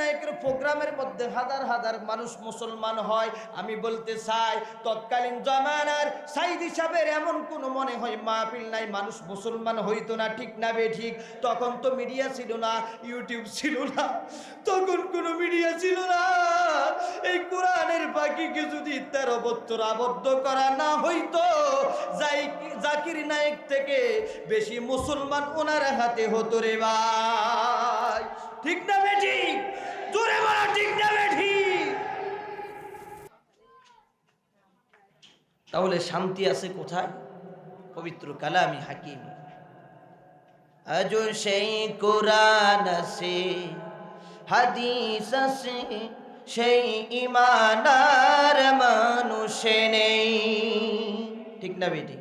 নায়কের প্রোগ্রামের মধ্যে হাজার হাজার মানুষ মুসলমান হয়। আমি বলতে চাই, তৎকালীন জমানার সাইদি সাহেবের এমন কোনো মনে হয় মাহফিল নাই, মানুষ মুসলমান হইতো না, ঠিক না বে ঠিক? তখন তো মিডিয়া ছিল না ইউটিউব ছিল না, তখন কোনো মিডিয়া ছিল না। এই কোরআনের পাখিকে যদি তেরো বছর আবদ্ধ করা না হইতো, যাই জাকির নায়ক থেকে বেশি মুসলমান ওনার হাতে হতো রে ভাই। ঠিক না বেঠি জোরে বলা ঠিক তাহলে শান্তি আছে কোথায়? পবিত্র কালামি হাকিম। আজও সেই কোরআন আছে, হাদিস আছে, সেই ইমানার মানুষে নেই। ঠিক না বেটি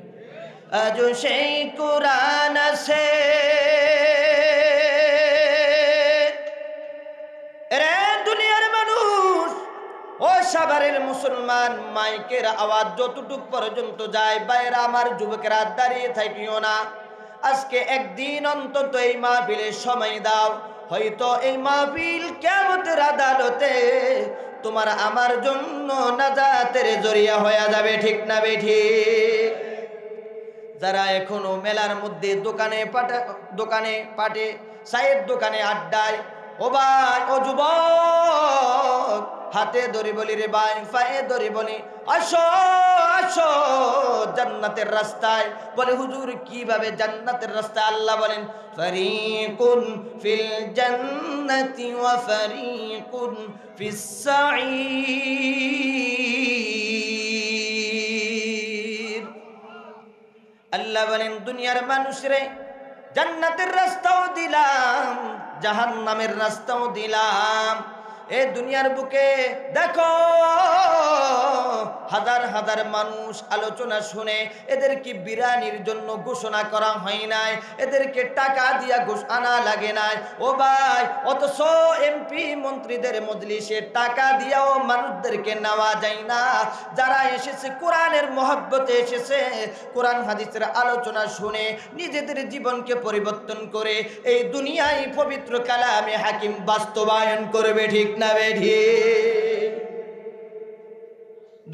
আজও সেই কোরআন আছে। সাভারের মুসলমান মাইকের আওয়াজ যতটুক পর্যন্ত যায়, বাইরে আমার যুবকেরা দাঁড়িয়ে থাকিও না। আজকে একদিন অন্তত এই মাহফিলের সময় দাও। হয়তো এই মাহফিল কেমতের আদালতে তোমার আমার জন্য নাজাতের জরিয়া হয়ে যাবে, ঠিক না বে ঠিক? যারা এখনও মেলার মধ্যে দোকানে পাটে দোকানে পাটে চায়ের দোকানে আড্ডায়, ও ভাই, ও যুবক! হাতে ধরি বলি রে ভাই পায়ে ধরি বলি আসো আসো, জান্নাতের রাস্তায়। বলে, হুজুর, কীভাবে জান্নাতের রাস্তায় আল্লাহ বলেন, ফারিকুন ফিল জান্নাতি ওয়া ফারিকুন ফিস সাঈর। আল্লাহ বলেন, দুনিয়ার মানুষরে জান্নাতের রাস্তাও দিলাম, জাহান্নামের রাস্তাও দিলাম। এ দুনিয়ার বুকে দেখো। হাজার হাজার মানুষ আলোচনা শুনে এদেরকে বিরানির জন্য ঘোষণা করা হয় নাই, এদেরকে টাকা দিয়া ঘোষণা লাগে নাই। ও ভাই, অথচ এমপি মন্ত্রীদের মজলিসে টাকা দিয়াও মানুষদেরকে নেওয়া যায় না। যারা এসেছে, কোরআনের মহব্বতে এসেছে, কোরআন হাদিসের আলোচনা শুনে নিজেদের জীবনকে পরিবর্তন করে এই দুনিয়ায় পবিত্র কালামে হাকিম বাস্তবায়ন করবে ঠিক না বেঠি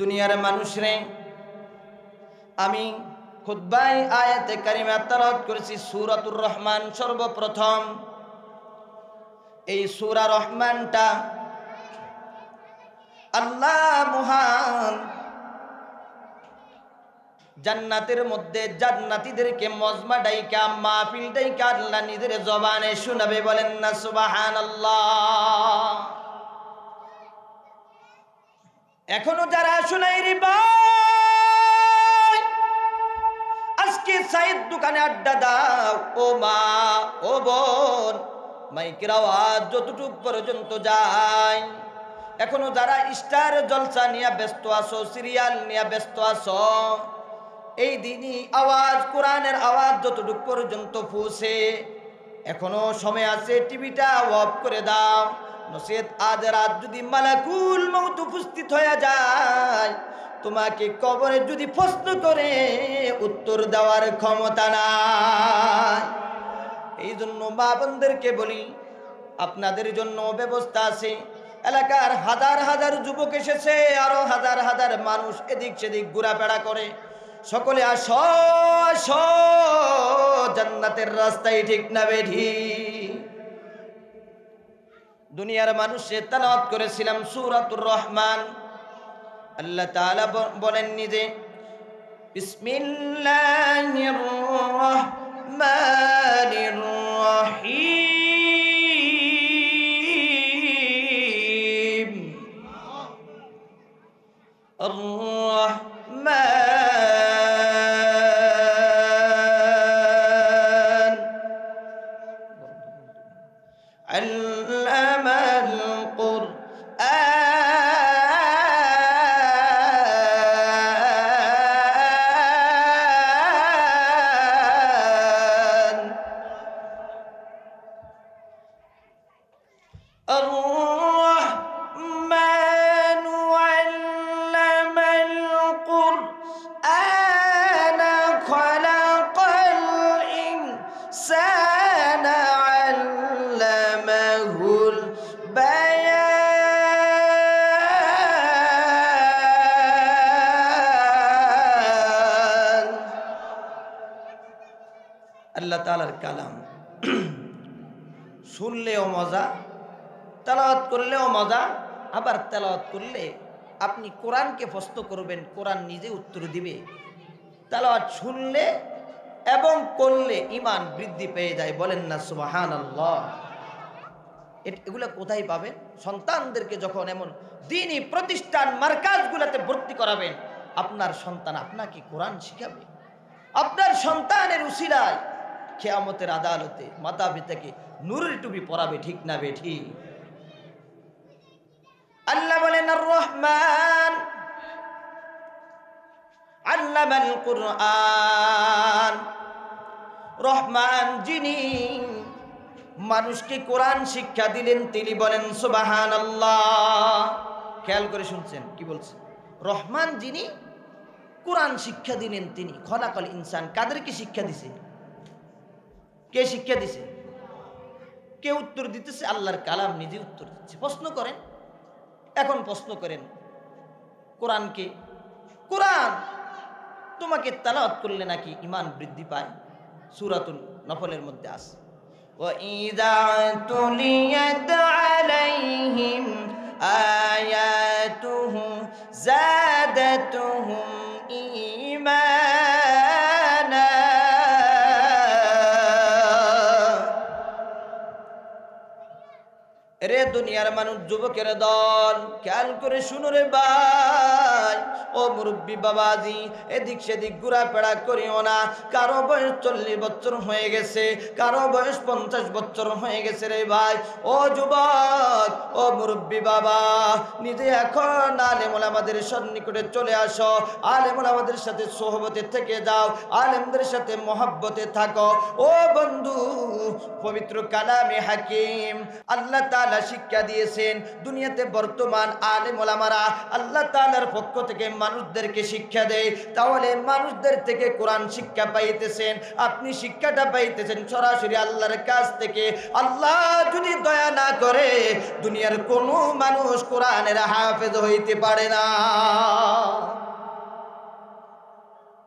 দুনিয়ার মানুষরে, আমি খুদ্বাই আয়াতে কারিমা তালাত করেছি, সুরাতুর রহমান সর্বপ্রথম। এই সুরা রহমানটা আল্লাহ মহান জান্নাতের মধ্যে জান্নাতীদেরকে মজমা ডাইকা, মাহফিল ডাইকা, আল্লাহ নিজের জবানে শোনাবে বলেন না সুবাহান এখনও যারা শোনাই রে আজকে সাইদ দোকানে আড্ডা দাও। ও মা, ও বোন, মাইকের আওয়াজ যতটুক পর্যন্ত যায়। এখনও যারা স্টার জলসা নিয়ে ব্যস্ত আছো, সিরিয়াল নিয়ে ব্যস্ত আছো, এই দিনই আওয়াজ, কোরআনের আওয়াজ যতটুক পর্যন্ত পৌঁছে এখনও সময় আছে, টিভিটা অফ করে দাও। নসেদ আজ রাত যদি মালাকুল মৌত উপস্থিত হয়ে যায়, তোমাকে কবরে যদি প্রশ্ন করে, উত্তর দেওয়ার ক্ষমতা নাই। এই জন্য মা বলি, আপনাদের জন্য ব্যবস্থা আছে। এলাকার হাজার হাজার যুবক এসেছে, আরও হাজার হাজার মানুষ এদিক সেদিক ঘোরাফেরা করে। সকলে আস, জান্নাতের রাস্তায় ঠিক না বেঠি। দুনিয়ার মানুষে তালাওয়াত করেছিলাম সুরাতুর রহমান। আল্লাহ তাআলা বলেন নিজে বিসমিল্লাহির রহমানির রহিম। আর রহমান আল্লাহ তালার কালাম শুনলেও মজা তেলাওয়াত করলেও মজা, আবার তেলাওয়াত করলে আপনি কোরআনকে প্রশ্ন করবেন, কোরআন নিজে উত্তর দিবে। তেলাওয়াত শুনলে এবং করলে ইমান বৃদ্ধি পেয়ে যায়, বলেন না সুবাহান আল্লাহ এগুলো কোথায় পাবেন? সন্তানদেরকে যখন এমন দিনই প্রতিষ্ঠান মার্কাজগুলোতে ভর্তি করাবেন, আপনার সন্তান আপনাকে কোরআন শিখাবে। আপনার সন্তানের উসিলায় খেয়ামতের আদালতে মাতা পিতাকে নুরের টুপি পরাবে, ঠিক না বে ঠিক? আল্লাহ বলেন রহমান আল্লামাল কুরআন। রহমান যিনি মানুষকে কোরআন শিক্ষা দিলেন, তিনি বলেন সুবাহান আল্লাহ খেয়াল করে শুনছেন, কি বলছেন রহমান যিনি কোরআন শিক্ষা দিলেন তিনি, খলাকল ইনসান। কাদেরকে শিক্ষা দিছে? কে শিক্ষা দিছে? কে উত্তর দিতেছে? আল্লাহর কালাম নিজে উত্তর দিচ্ছে। প্রশ্ন করেন এখন প্রশ্ন করেন কোরআনকে কোরআন তোমাকে তালাওয়াত করলে নাকি ইমান বৃদ্ধি পায় সুরাতুল নফলের মধ্যে আছে وإذا تليت عليهم آياته زادتهم রে দুনিয়ার মানুষ, যুবকের দল, খেয়াল করে শুনো রে ভাই। ও মুরব্বী বাবাজি, এদিক সেদিক ঘোরাফেরা করিও না। কারও বয়স চল্লিশ বছর হয়ে গেছে, কারও বয়স পঞ্চাশ বছর হয়ে গেছে রে ভাই। ও যুবক, ও মুরব্বী বাবা, নিজে এখন আলেমুল আমাদের সন্নিকটে চলে আসো। আলেমুল আমাদের সাথে সোহবতে থেকে যাও, আলেমদের সাথে মহাব্বতে থাকো। ও বন্ধু, পবিত্র কালামে হাকিম, আল্লাহ তাআলা শিক্ষা দিয়েছেন, দুনিয়াতে বর্তমান আলেম ওলামারা আল্লাহ তাআলার পক্ষ থেকে মানুষদেরকে শিক্ষা দেয়। তাহলে মানুষদের থেকে কোরআন শিক্ষা পাইতেছেন, আপনি শিক্ষাটা পাইতেছেন সরাসরি আল্লাহর কাছ থেকে। আল্লাহ যদি দয়া না করে, দুনিয়ার কোনো মানুষ কোরআনের হাফেজ হইতে পারে না।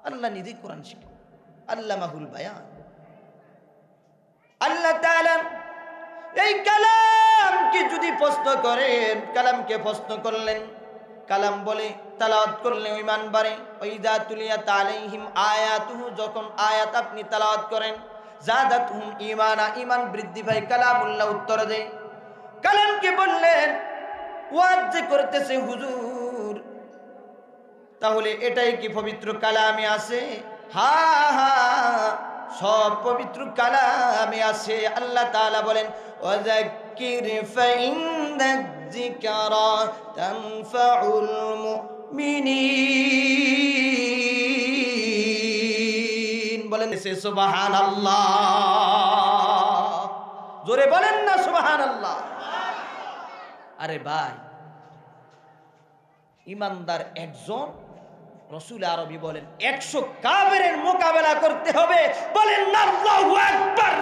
আল্লাহ নিজেই কোরআন শিখে আল্লাহ মাহুল বায়ান। আল্লাহ তাআলা এই কালামকে যদি প্রশ্ন করেন, কালামকে প্রশ্ন করলেন। কালাম বলে, তালাওয়াত করলে ইমান বাড়ে। ওইদা তুলিয়া তালাইহিম আয়াতুহু, যখন আয়াত আপনি তালাওয়াত করেন জাদাতুহুম ইমানা ইমান বৃদ্ধি পায়, কালামুল্লাহ উত্তর দেয়। কালামকে বললেন, ওয়াজ যে করতেছে হুজুর, তাহলে এটাই কি পবিত্র কালামে আছে? হা হা, সব পবিত্র কালামে আছে। আল্লাহ তাআলা বলেন ওয়াযাক্কির ফাইন্না যিকরা তানফাউল মুমিনিন বলেন সে সুবহানাল্লাহ। জোরে বলেন না, সুবহানাল্লাহ। আরে ভাই, ইমানদার একজন রসুল আরবি বলেন, একশো কাবের মোকাবেলা করতে হবে। বলেন না আকবার।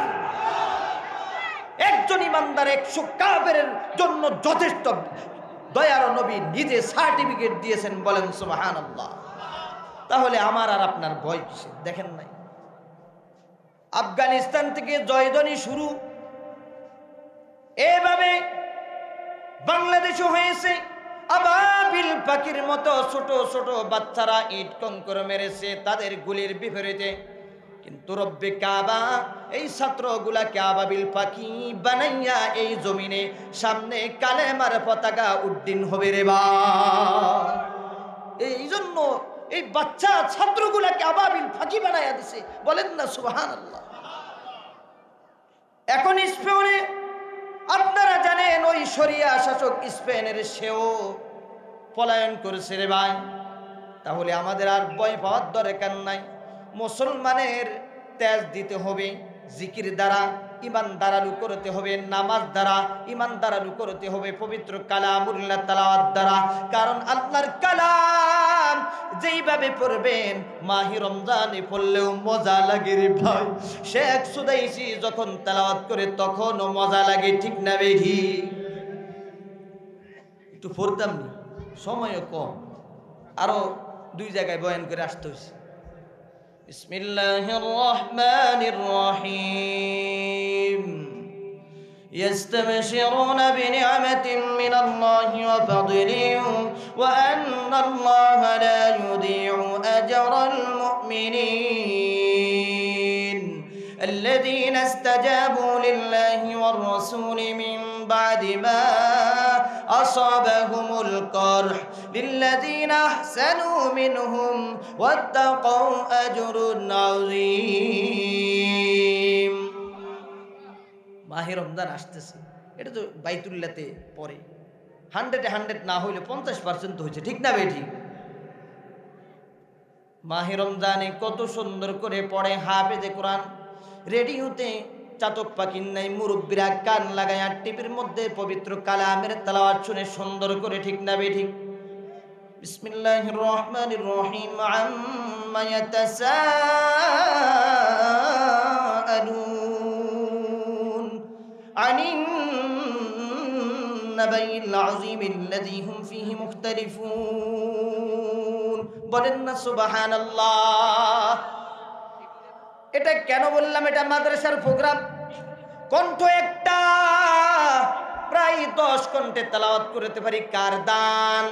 একজন ইমানদার, একশো কাবের জন্য যথেষ্ট। দয়ার নবী নিজে সার্টিফিকেট দিয়েছেন, বলেন সুবাহান তাহলে আমার আর আপনার ভয় কিসে দেখেন নাই। আফগানিস্তান থেকে জয়দনী শুরু। এভাবে বাংলাদেশও হয়েছে। আবাবিল পাখির মতো ছোট ছোট বাচ্চারা ইট কঙ্কর মেরেছে, তাদের গুলির বিপরীতে। কিন্তু রব্বে কাবা, এই ছাত্রগুলাকে আবাবিল পাখি বানাইয়া এই জমিনে সামনে কালেমার পতাকা উড্ডীন হবে রে বা। এই জন্য এই বাচ্চা ছাত্রগুলাকে আবাবিল ফাঁকি বানাইয়া দিছে, বলেন না সুবাহান আল্লাহ এখন স্পেনে আপনারা জানেন ওই সরিয়া শাসক স্পেনের সেও পলায়ন করেছে রে ভাই। তাহলে আমাদের আর ভয় পাওয়ার দরকার নাই। মুসলমানের তেজ দিতে হবে, জিকির দ্বারা ইমান দারালু করতে হবে, নামাজ দ্বারা ইমান দারালু করতে হবে, পবিত্র কালাম কালামুল্লাহ তালাওয়াত দ্বারা। কারণ আল্লাহর কালাম যেইভাবে পড়বেন, মাহি রমজানে পড়লেও মজা লাগে রে ভাই। শেখ সুদাইসি যখন তালাওয়াত করে, তখনও মজা লাগে, ঠিক না বেঘি একটু পড়তাম নি, সময়ও কম। আরও দুই জায়গায় বয়ান করে আসতে হয়েছে بسم الله الرحمن الرحيم يستبشرون بنعمة من الله وفضل وأن الله لا يضيع أجر المؤمنين. الذين استجابوا لله والرسول من بعد ما أصابهم القرح للذين أحسنوا منهم واتقوا أجر عظيم মাহে রমজান আসতেছে এটা তো বাইতুল্লাতে পরে হান্ড্রেডে হান্ড্রেড না হইলে পঞ্চাশ পার্সেন্ট হয়েছে ঠিক না বে ঠিক মাহে রমজানে কত সুন্দর করে পড়ে হাফেজে কোরআন রেডিওতে চাতক পাখির নাই মুরব্বীরা কান লাগায় আর টিভির মধ্যে পবিত্র কালামের তালাওয়াত শুনে সুন্দর করে ঠিক না বে ঠিক বিসমিল্লাহির রহমানির রহিম আম্মা ইয়াতাসাআলুন আনিন নাবাইল আযীম الذي هم فيه مختلفون বলেন না সুবহানাল্লাহ এটা কেন বললাম এটা মাদ্রাসার প্রোগ্রাম কণ্ঠ একটা। প্রায় দশ কণ্ঠে তালাওয়াত করতে পারি। কার দান?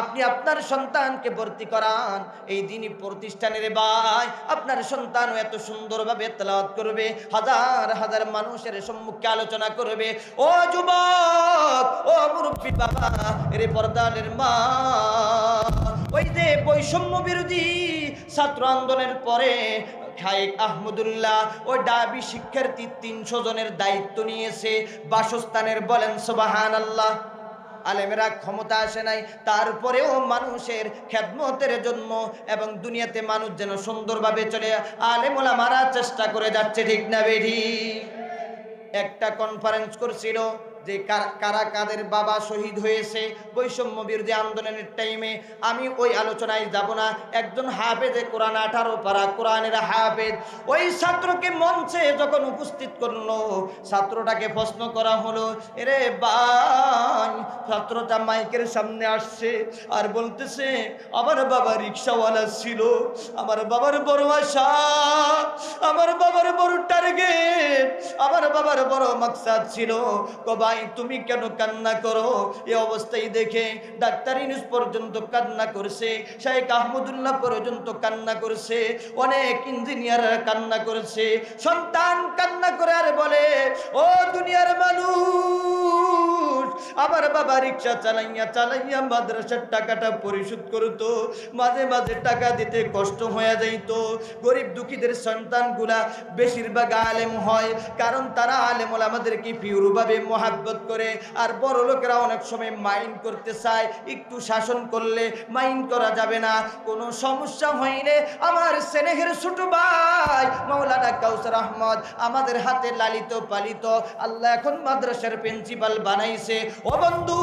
আপনি আপনার সন্তানকে ভর্তি করান। এই দিনই প্রতিষ্ঠানের ভাই, আপনার সন্তান এত সুন্দরভাবে তেলাওয়াত করবে। হাজার হাজার মানুষের সম্মুখে আলোচনা করবে। ও যুবক, ও মুরব্বী বাবা, এরে পর্দানের মা, ওই যে বৈষম্য বিরোধী ছাত্র আন্দোলনের পরে শাইখ আহমদুল্লাহ ও ডাবি শিক্ষার্থী তিনশো জনের দায়িত্ব নিয়েছে। বাসস্থানের বলেন সোবাহান আল্লাহ আলেমেরা ক্ষমতা আসে নাই। তারপরেও মানুষের খেদমতের জন্য এবং দুনিয়াতে মানুষ যেন সুন্দরভাবে চলে। আলেমোলা মারার চেষ্টা করে যাচ্ছে, ঠিক না বেঠি? একটা কনফারেন্স করছিল যে কারা কাদের বাবা শহীদ হয়েছে বৈষম্য বিরোধী আন্দোলনের টাইমে আমি ওই আলোচনায় যাব না। একজন হাফেজে কোরআন আঠারো পারা কোরআনের হাফেজ, ওই ছাত্রকে মঞ্চে যখন উপস্থিত করল, ছাত্রটাকে প্রশ্ন করা হলো, এরে বাই ছাত্রটা মাইকের সামনে আসছে আর বলতেছে, আমার বাবা রিক্সাওয়ালা ছিল, আমার বাবার বড় আশা, আমার বাবার বড় টার্গেট আমার বাবার বড় মাকসাদ ছিল। কবাই তুমি কেন কান্না করো? এ অবস্থায় দেখে ডাক্তার ইনুস পর্যন্ত কান্না করছে শেখ আহমদুল্লাহ পর্যন্ত কান্না করছে, অনেক ইঞ্জিনিয়ার কান্না করছে, সন্তান কান্না করে আর বলে, ও দুনিয়ার মানুষ আমার বাবা রিক্সা চালাইয়া চালাইয়া মাদ্রাসার টাকাটা পরিশোধ করতো। মাঝে মাঝে টাকা দিতে কষ্ট হয়ে যাইত। গরিব দুঃখীদের সন্তানগুলা বেশিরভাগ আলেম হয়, কারণ তারা আলেম আমাদেরকে পিউরভাবে মহাব্বত করে। আর বড় লোকেরা অনেক সময় মাইন্ড করতে চায়, একটু শাসন করলে মাইন্ড করা যাবে না। কোনো সমস্যা হইলে আমার স্নেহের ছোট ভাই মাওলানা কাউসার আহমদ আমাদের হাতে লালিত পালিত, আল্লাহ এখন মাদ্রাসার প্রিন্সিপাল বানাইছে। ও বন্ধু,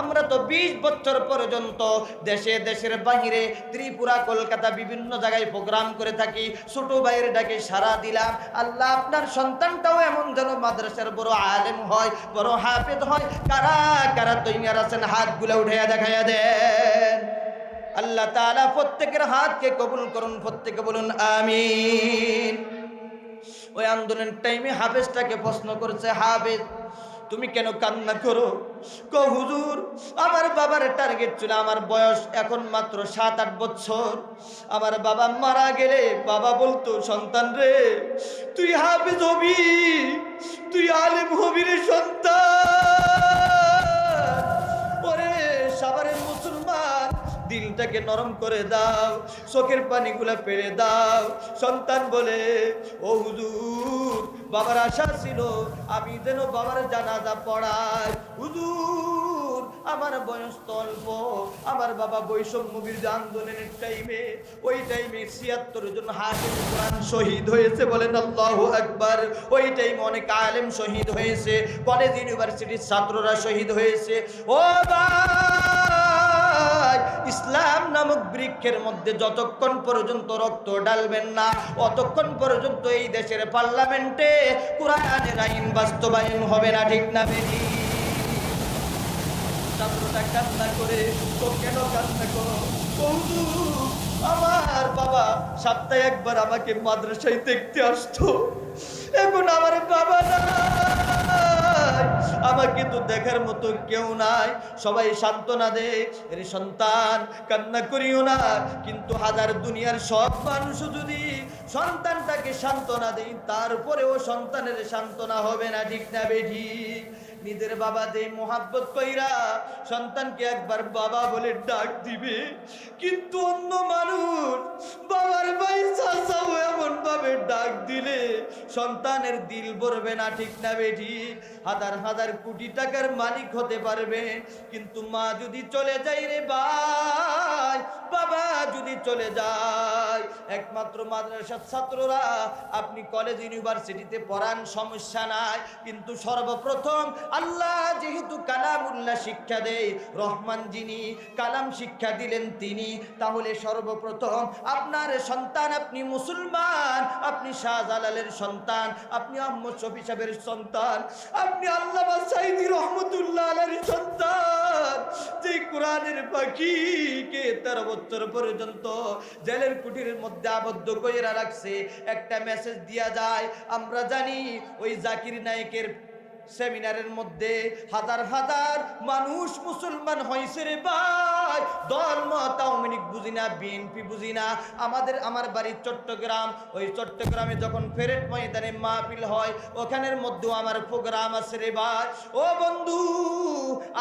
আমরা তো বিশ বছর পর্যন্ত দেশে, দেশের বাহিরে ত্রিপুরা, কলকাতা বিভিন্ন জায়গায় প্রোগ্রাম করে থাকি। ছোট ভাইয়ের ডাকে সারা দিলাম। আল্লাহ, আপনার সন্তানটাও এমন যেন মাদ্রাসার বড় আলেম হয়, বড় হাফেদ হয়। কারা কারা তৈয়ার আছেন? হাতগুলো উঠাইয়া দেখাইয়া দেন। আল্লাহ তালা প্রত্যেকের হাতকে কবুল করুন, প্রত্যেকে বলুন, আমিন। ওই আন্দোলনের টাইমে হাফেজটাকে প্রশ্ন করছে, হাফেজ তুমি কেন কান্না করো? ক হুজুর, আমার বাবার টার্গেট ছিল, আমার বয়স এখন মাত্র সাত, আট বছর। আমার বাবা মারা গেলে বাবা বলতো, সন্তান রে, তুই হাফেজ হবি, তুই আলেম হবি রে সন্তান। ওরে মুসলমান, দিলটাকে নরম করে দাও, চোখের পানিগুলা পেরে দাও। সন্তান বলে, ও হুজুর বাবার আশা ছিল, আমি যেন বাবার জানাজা পড়াই। হুজুর, আমার বয়স তো অল্প, আমার বাবা বৈষম্য বিরোধী আন্দোলনের টাইমে ওই টাইমে ছিয়াত্তর জন হাফিজ কোরআন শহীদ হয়েছে বলেন আল্লাহু আকবার। ওই টাইমে অনেক আলেম শহীদ হয়েছে কলেজ ইউনিভার্সিটির ছাত্ররা শহীদ হয়েছে। ও ভাই ইসলাম নামক বৃক্ষের মধ্যে যতক্ষণ পর্যন্ত রক্ত ডালবেন না, অতক্ষণ পর্যন্ত এই দেশের পার্লামেন্টে কোরআনের আইন বাস্তবায়ন হবে না, ঠিক না করে, তো কেন আমার বাবা সপ্তাহে একবার আমাকে মাদ্রাসায় দেখতে আসতো। এখন আমার বাবা নাই আমাকে তো দেখার মতো কেউ নাই। সবাই সান্ত্বনা দে, এর সন্তান, কান্না করিও না। কিন্তু হাজার দুনিয়ার সব মানুষ যদি সন্তানটাকে সান্ত্বনা দেই তারপরেও সন্তানের সান্ত্বনা হবে না, ঠিক না বেঠি? নিজের বাবা দে মোহাব্বত কইরা সন্তানকে একবার বাবা বলে ডাক দিবে। কিন্তু অন্য মানুষ বাবার ভাই চাচাও এমন ভাবে ডাক দিলে সন্তানের দিল ভরবে না, ঠিক না বেঠি হাজার হাজার কোটি টাকার মালিক হতে পারবে, কিন্তু মা যদি চলে যায় রে ভাই, বাবা যদি চলে যায়। একমাত্র মাদ্রাসার ছাত্ররা, আপনি কলেজ, ইউনিভার্সিটিতে পড়ান, সমস্যা নাই, কিন্তু সর্বপ্রথম আল্লাহ যেহেতু কালামুল্লাহ শিক্ষা দেয়, রহমান যিনি কালাম শিক্ষা দিলেন তিনি, তাহলে সর্বপ্রথম আপনার সন্তান আপনি মুসলমান, আপনি শাহজালালের সন্তান, আপনি আহমদ শফি সাহেবের সন্তান, আপনি আল্লাহ সাইদি রহমতুল্লাহ আলের সন্তান। যে কোরআনের পাখিকে তেরো বছর পর্যন্ত জেলের কুটির মধ্যে আবদ্ধ করে রাখছে, একটা মেসেজ দিয়া যায়, আমরা জানি ওই জাকির নায়কের সেমিনারের মধ্যে হাজার হাজার মানুষ মুসলমান হয়েছে রে ভাই। দল, মত, আওয়ামী লীগ বুঝি না, বিএনপি বুঝি না। আমাদের, আমার বাড়ি চট্টগ্রাম। ওই চট্টগ্রামে যখন ফেরেট ময়দানে মাহফিল হয়, ওখানের মধ্যেও আমার প্রোগ্রাম আছে রে ভাই। ও বন্ধু,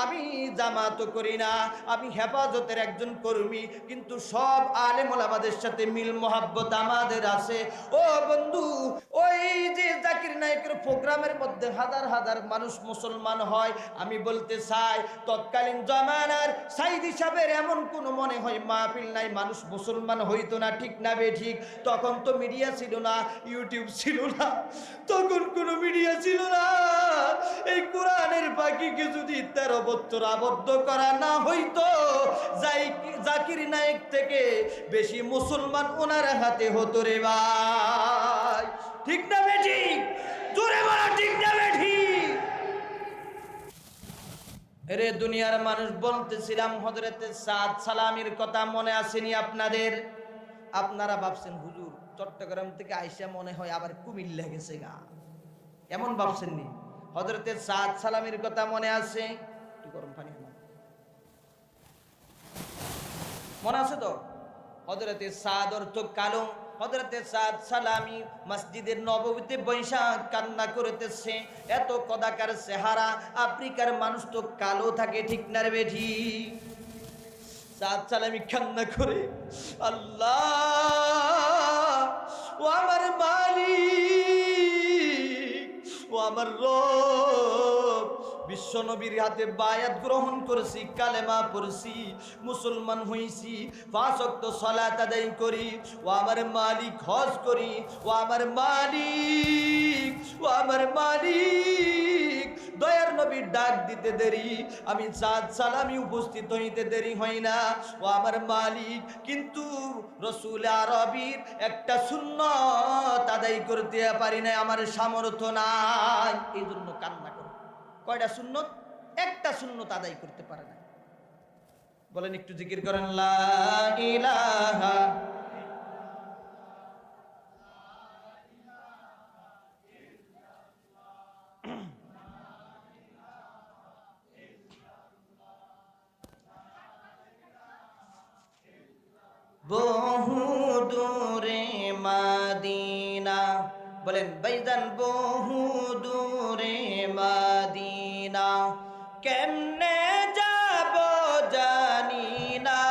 আমি জামাত করি না, আমি হেফাজতের একজন কর্মী, কিন্তু সব আলেম ওলামাদের সাথে মিল, মোহাব্বত আমাদের আছে। ও বন্ধু, ওই যে জাকির নায়কের প্রোগ্রামের মধ্যে হাজার হাজার মানুষ মুসলমান হয়, আমি বলতে চাই, তৎকালীন জমানার সাইদ হিসাবের এমন কোন মনে হয় মাহফিল নাই, মানুষ মুসলমান হইতো না, ঠিক না বে ঠিক? তখন তো মিডিয়া ছিল না ইউটিউব ছিল না, তখন কোনো মিডিয়া ছিল না। এই কোরআনের পাখিকে যদি তেরো বছর আবদ্ধ করা না হইতো জাকির নায়ক থেকে বেশি মুসলমান ওনার হাতে হতো রে ভাই। ঠিক না বেঠি জোরে বলা, ঠিক না বেঠি রে দুনিয়ার মানুষ বলতেছিলাম হজরতে সাদ সালামির কথা মনে আসেনি আপনাদের? আপনারা ভাবছেন, হুজুর, চট্টগ্রাম থেকে আইসা মনে হয় আবার কুমিল্লা গেছে গা। এমন ভাবছেন নি? হজরতে সাদ সালামির কথা মনে আছে? একটু গরম পানি। মনে আছে তো? হজরতে সাদ অর্থ কালো। হজরতে সাদ সালামি মসজিদের নববীতে বৈশাখ কান্না করতেছে। এত কদাকার চেহারা, আফ্রিকার মানুষ তো কালো থাকে, ঠিক না রে বেঠি? সাদ সালামি কান্না করে, আল্লাহ, ও আমার মালিক, ও আমার রব বিশ্ব নবীর হাতে বায়াত গ্রহণ করেছি, কালেমা পড়ছি, মুসলমান হইছি পাঁচক্ত সলাত আদায় করি, ও আমার মালিক হজ করি, ও আমার মালিক, ও আমার মালিক। দয়ার নবীর ডাক দিতে দেরি, আমি চাঁদ সালামি উপস্থিত হইতে দেরি হয় না, ও আমার মালিক। কিন্তু রসুল আরবির একটা শূন্য আদায় করতে পারি না আমার সামর্থ্য নাই এই জন্য কান্না করে। কয়টা সুন্নত? একটা সুন্নত আদায় করতে পারে না। বলেন একটু জিকির করেন বহু দূরে মাদিনা। বলেন, বাইদান বহু দূরে মাদিনা। কেমনে যাব জানি না।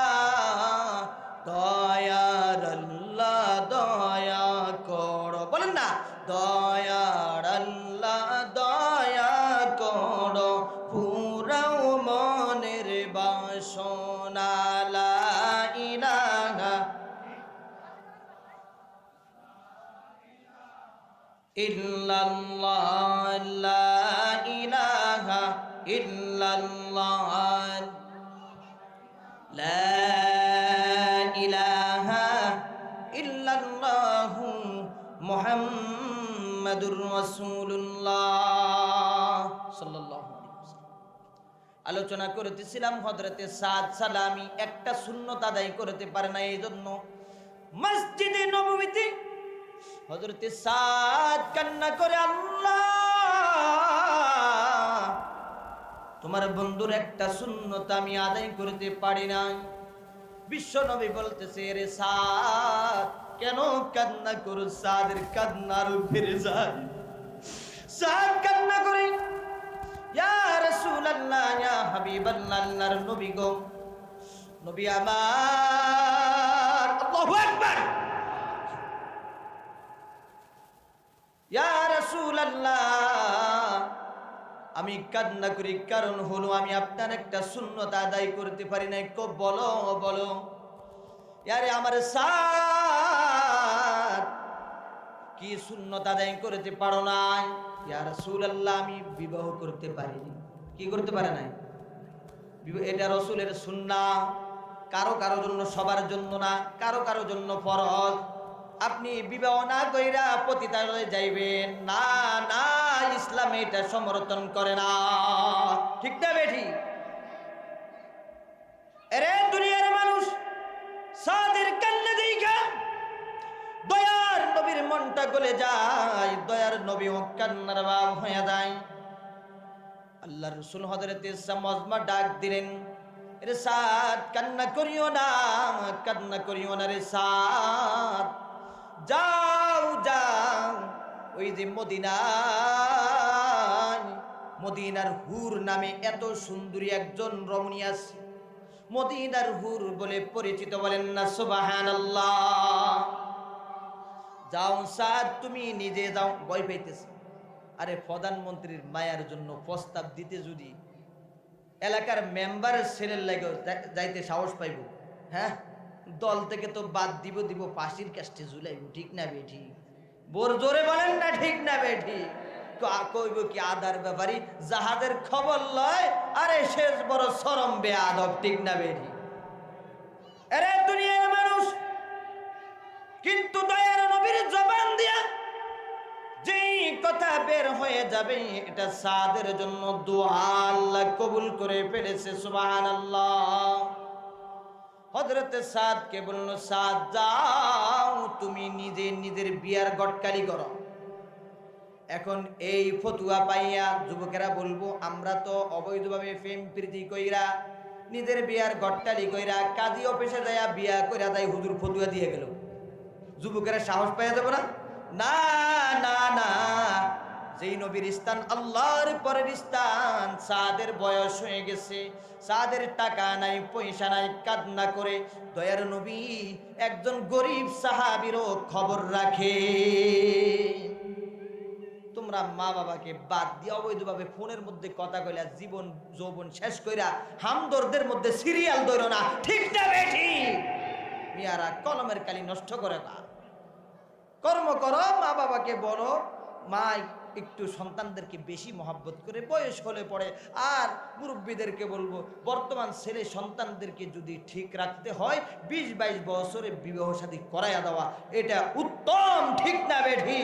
দয়ার আল্লাহ, দয়া কর। বলেন না, দয়ার আল্লাহ, দয়া কর। পুরাও মনের বাসনা, লা ইলাহা ইল্লাল্লাহ ইলাহা আলোচনা করতেছিলাম হজরতে সাদ সালামি। একটা শূন্যত আদায় করতে পারে না এই জন্য মসজিদে নবমীতে হজরতে সাদ কান্না করে, আল্লাহ তোমার বন্ধুর একটা শূন্যতা আমি আদায় করতে পারি না বিশ্ব নবী বলতেছে রে সাদ, কেন কান্না করো সাদের কান্নার ফিরে যায়। সাদ কান্না করে, ইয়া রাসূলুল্লাহ, ইয়া হাবিবাল্লাহ আল্লাহর নবী গো, নবী আমার, আল্লাহু আকবার। ইয়া রাসূলুল্লাহ আমি কান্না করি, কারণ হলো আমি আপনার একটা শূন্যতা আদায় করতে পারি নাই। কো, বলো বলো। ইয়ারে আমার সাথ, কি শূন্যতা আদায় করতে পারো নাই? ইয়া রাসূলুল্লাহ, আমি বিবাহ করতে পারিনি। কি করতে পারে নাই? এটা রসুলের সুন্না কারও কারও জন্য, সবার জন্য না, কারও কারও জন্য ফরজ। আপনি বিবাহ না কইরা পতিতালয়ে যাইবেন। না না, ইসলাম এটা সমর্থন করে না। ঠিক না বেঠি? এরে দুনিয়ার মানুষ, সাদের কান্না দেখা দয়ার নবীর মনটা গলে যায়, দয়ার নবী ও কান্নার বাপ হয়ে যায়। আল্লাহ রসুল হজরতে মজমা ডাক দিলেন রে সাদ, কান্না করিও না, কান্না করিও না রে সাদ। যাও যাও, ওই যে মদিনায়। মদিনার হুর নামে এত সুন্দরী একজন রমণী আছে। মদিনার হুর বলে পরিচিত বলেন না সুবাহান যাও সাদ, তুমি নিজে যাও, ভয় পাইতেছে। আরে প্রধানমন্ত্রীর মায়ার জন্য প্রস্তাব দিতে যদি এলাকার মেম্বারের ছেলের লাগে যাইতে সাহস পাইব। হ্যাঁ? দল থেকে তো বাদ দিব দিব, পাশির কাছে ঝুলাইব, ঠিক না বেঠি? বোর জোরে বলেন না, ঠিক না বেঠি? কইব কি আদার ব্যাপারী, যাহাদের খবর লয়, আরে শেষ বড় সরম বে আদব ঠিক না বেঠি? আরে দুনিয়ার মানুষ, কিন্তু দয়ার নবীর জবান দিয়া যেই কথা বের হয়ে যাবে, এটা সাদের জন্য দোয়া আল্লাহ কবুল করে ফেলেছে, সুবহানাল্লাহ। হযরতে সাদ কে বলল, সাদ, যাও, তুমি নিজে নিজের বিয়ার গটকালি করো। এখন এই ফতুয়া পাইয়া যুবকেরা বলব, আমরা তো অবৈধভাবে প্রেম প্রীতি কইরা, নিজের বিয়ার গট্টালি কইরা, কাজী অফিসে যাইয়া বিয়া কইরা তাই হুজুর ফতুয়া দিয়ে গেল। যুবকেরা সাহস পাইয়া যাব না না না। যেই নবীর স্থান আল্লাহর পরের স্থান, সাদের বয়স হয়ে গেছে, সাদের টাকা নাই, পয়সা নাই, কান্না করে দয়ার নবী একজন গরিব সাহাবিরও খবর রাখে। তোমরা মা বাবাকে বাদ দিয়ে অবৈধভাবে ফোনের মধ্যে কথা কইলা, জীবন, যৌবন শেষ কইরা হামদরদের মধ্যে সিরিয়াল দইর না। ঠিক না বেঠি? মিয়ারা কলমের কালি নষ্ট করে না। কর্ম করো মা বাবাকে বলো, মা একটু সন্তানদেরকে বেশি মহাব্বত করে বয়স হলে পড়ে আর মুরব্বীদেরকে বলব, বর্তমান ছেলে সন্তানদেরকে যদি ঠিক রাখতে হয়, বিশ বাইশ বছরে বিবাহ শাদী করাইয়া দেওয়া, এটা উত্তম, ঠিক না বেঠি?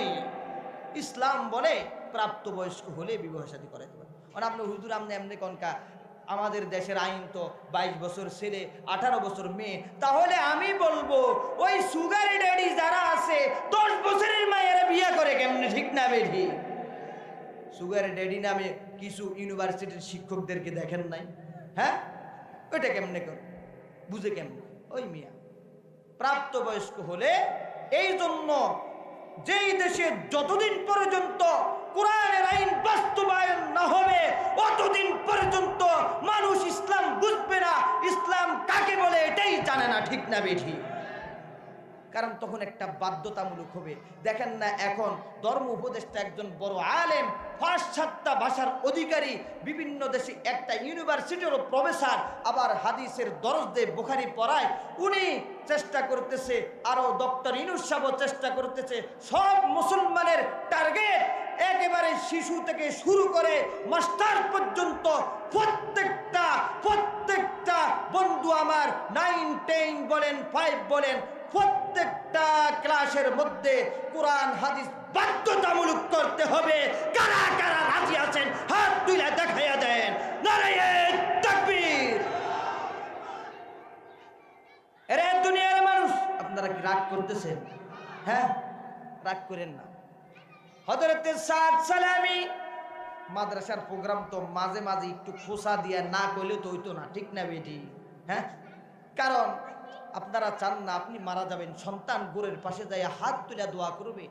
ইসলাম বলে প্রাপ্তবয়স্ক হলে বিবাহ শাদী করাইতে পারে আর আপনি হুজুর, আপনি এমনি কনকা আমাদের দেশের আইন তো বাইশ বছর ছেলে, আঠারো বছর মেয়ে, তাহলে আমি বলব, ওই সুগার ড্যাডি যারা আছে, দশ বছরের মায়েরা বিয়ে করে কেমনি, ঠিক না বেঠি? সুগার ড্যাডি নামে কিছু ইউনিভার্সিটির শিক্ষকদেরকে দেখেন নাই। হ্যাঁ? ওইটা কেমনে কর? বুঝে কেমনে? ওই মিয়া। প্রাপ্তবয়স্ক হলে এই জন্য যেই দেশে যতদিন পর্যন্ত কোরআনের আইন বাস্তবায়ন না হবে, অতদিন পর্যন্ত মানুষ ইসলাম বুঝবে না। ইসলাম কাকে বলে এটাই জানে না, ঠিক না বেঠি কারণ তখন একটা বাধ্যতামূলক হবে। দেখেন না এখন ধর্ম উপদেষ্টা একজন বড় আলেম, পাশ্চাত্যা ভাষার অধিকারী, বিভিন্ন দেশে একটা ইউনিভার্সিটির প্রফেসর, আবার হাদিসের দরজদে বোখারি পড়ায়। উনি চেষ্টা করতেছে, আরও ডক্টর ইনুস চেষ্টা করতেছে। সব মুসলমানের টার্গেট একেবারে শিশু থেকে শুরু করে মাস্টার পর্যন্ত প্রত্যেকটা প্রত্যেকটা বন্ধু আমার নাইন, টেন বলেন, ফাইভ বলেন প্রত্যেকটা ক্লাসের মধ্যে কোরআন, হাদিস বাধ্যতামূলক করতে হবে। কারা কারা রাজি আছেন? হাত তুলে দেখাইয়া দেন। নারায়ণ দুনিয়ার মানুষ, আপনারা রাগ করতেছেন? হ্যাঁ রাগ করেন না। হজরতে সাদ আমি মাদ্রাসার প্রোগ্রাম তো মাঝে মাঝে একটু খোসা দিয়ে না করলে তো হইতো না, ঠিক না বেটি? হ্যাঁ? কারণ আপনারা চান না আপনি মারা যাবেন। সন্তান গোরের পাশে যাইয়া হাত তুলে দোয়া করবে।